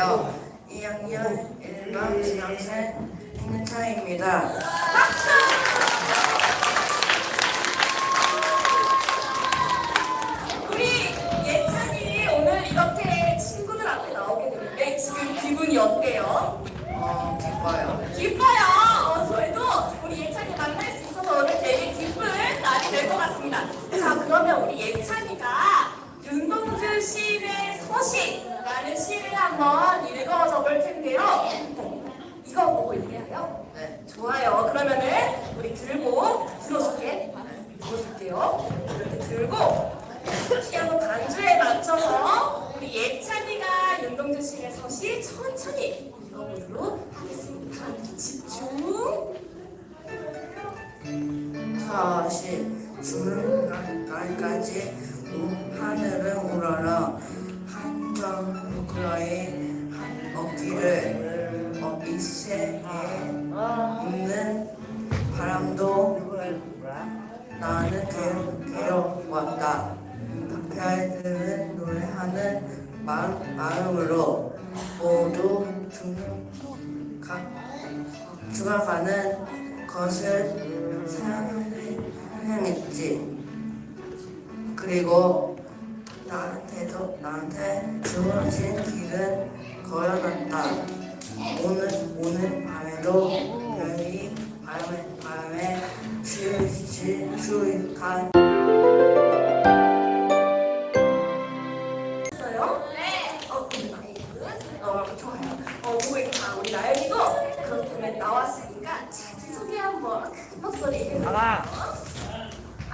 2학년 1반 지망생 김은창입니다. 우리 예찬이 오늘 이렇게 친구들 앞에 나오게 되는데 지금 기분이 어때요? 어, 기뻐요. 기뻐요. 어, 저희도 우리 예찬이 만날 수 있어서 오늘 되게 기쁜 날이 될 것 같습니다. 자, 그러면 우리 예찬이가 윤동주 시를 한번 읽어줘 볼 텐데요. 이거 보고 얘기해요? 네. 좋아요. 그러면은 우리 들고 들어줄게. 들어줄게요. 이렇게 들고 피아노 반주에 맞춰서 우리 예찬이가 윤동주 씨의 서시 천천히 읽어보도록 하겠습니다. 집중. 사시 죽는 날까지 우- 하늘을 나는 괴- 괴로웠다. 별들은 노래하는 마음, 마음으로 모두 죽어가는 것을 사랑했지. 그리고 나한테도 나한테 주어진 길은 걸어놨다. 오늘 오늘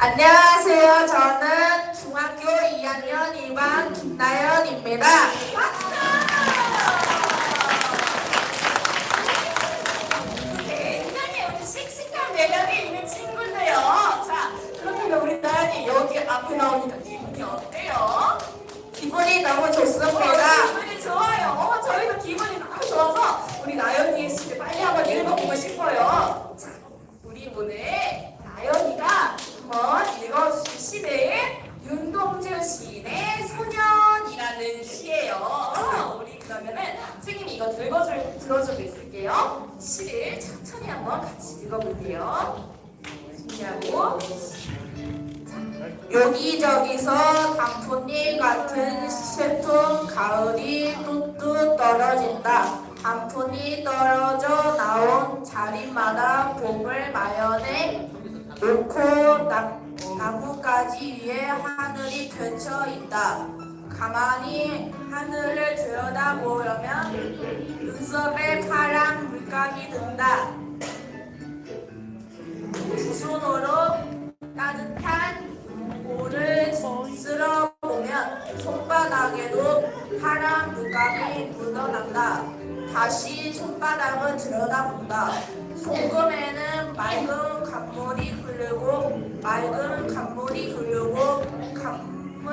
안녕하세요. 저는 중학교 2학년 2반 김나연입니다. 굉장히 우리 씩씩한 매력이 있는 친구인데요. 자, 그렇다면 우리 나연이 여기 앞에 나오니까 기분이 어때요? 기분이 너무 어, 좋습니다. 기분이 좋아요. 어, 저희도 기분이 너무 좋아서 우리 나연이의 시를 빨리 한번 읽어보고 싶어요. 자, 우리 오늘 나연이가 한번 읽어주실 시는 윤동주 시인의 소년이라는 시예요. 어, 우리 그러면은 선생님 이 이거 들어줄, 들어주고 있을게요. 시를 천천히 한번 같이 읽어볼게요. 준비하고 여기저기서 단풍잎 같은 슬픈 가을이 뚝뚝 떨어진다. 단풍이 떨어져 나온 자리마다 봄을 마련해 놓고 나, 나뭇가지 위에 하늘이 펼쳐 있다. 가만히 하늘을 들여다보려면 눈썹에 파란 물감이 든다. 두 손으로 따뜻한 물을 쓸어보면 손바닥에도 파란 물감이 묻어난다. 다시 손바닥을 들여다본다. 손금에는 맑은 강물이 흐르고 맑은 강물이 흐르고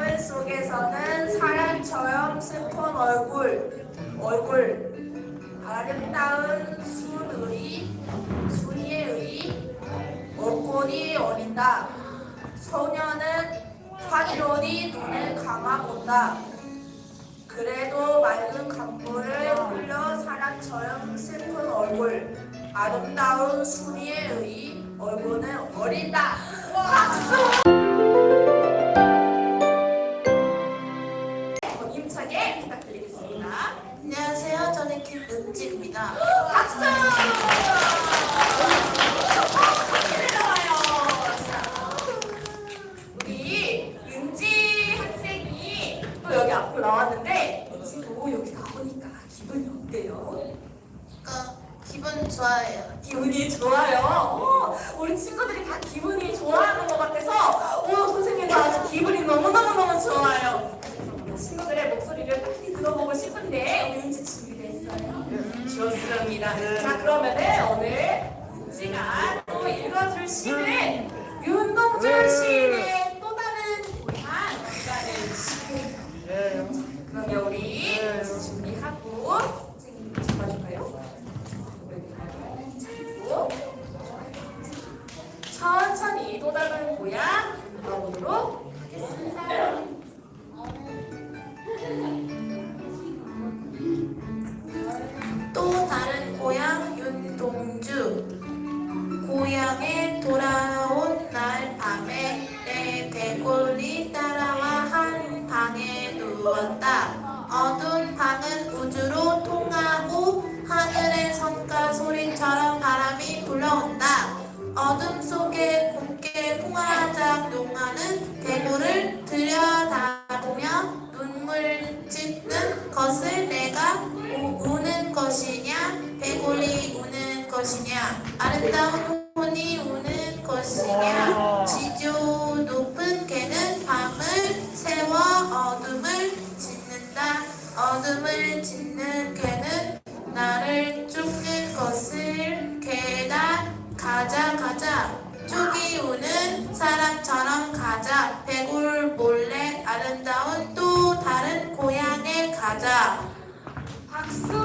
강물 속에서는 사람처럼 슬픈 얼굴 얼굴 아름다운 순의 순이의 얼굴이 어린다. 소녀는 화기로이 눈을 감아본다. 그래도 맑은 강물을 흘려 사람처럼 슬픈 얼굴, 아름다운 순이의 얼굴은 어린다. 더 기분 좋아요. 기분이 좋아요. 어, 우리 친구들이 다 기분이 좋아하는 것 같아서 오 선생님도 아주 기분이 너무너무너무 좋아요. 그래서 친구들의 목소리를 빨리 들어보고 싶은데 우리 윤지 준비됐어요? 좋습니다. 자 그러면은 저희 또 다른 고향 물어보도록 하겠습니다. 또 다른 고향 윤동주 고향에 돌아 찢는 것을 내가 우- 우는 것이냐? 배골이 우는 것이냐? 아름다운 혼이 우는 것이냐? 지조 높은 개는 밤을 세워 어둠을 짓는다. 어둠을 짓는 개 Aksu.